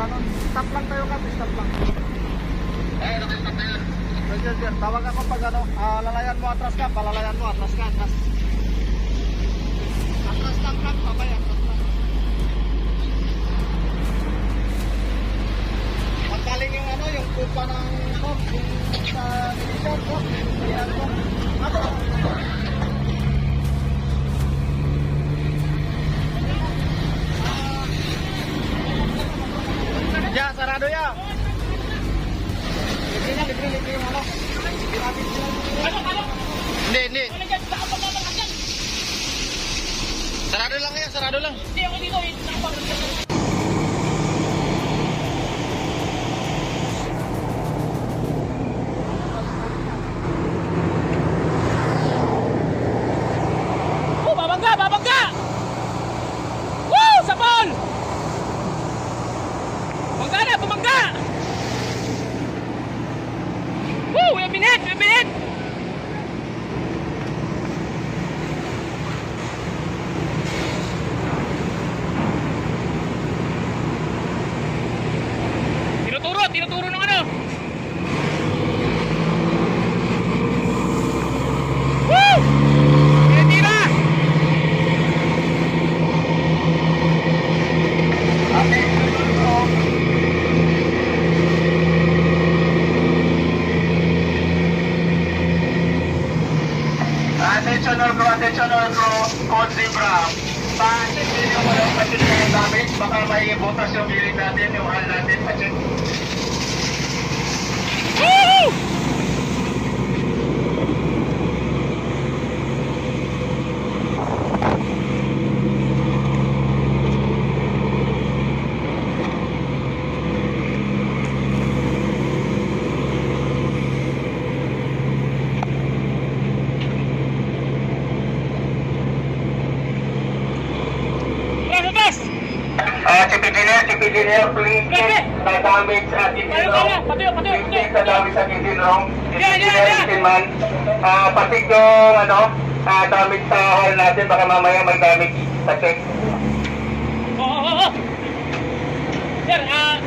ganun. Stop lang tayo ka, stop lang. Ay, nakastop na yun. Roger, Roger. Tawag ako pag ano, ah, lalayan mo atras ka, palalayan mo atras ka, atras. Atras lang ka, babay, atras lang. Pagkaling yung ano, yung kupa ng ano, yung sa militar, no? Ayan ko. Ano. Hindi, hindi. Sarado lang yan, sarado lang. Hindi ako dito, May minute, may minute! Tinuturo, tinuturo ng ano? Attention all crew, attention all crew, code zebra. Pa-check yung walang pacheck yung damage, baka may butas yung piling natin, yung hal natin, pacheck. Ah, si Engineer, si Engineer, please check the damage at patayo, Please check the damage at room. Si Yeah, yeah, Engineer, yeah. engine man. Ah, patik yung, ano, ah, damage sa hull natin, baka mamaya may damage sa check. Oo, oo, oo. Sir, ah...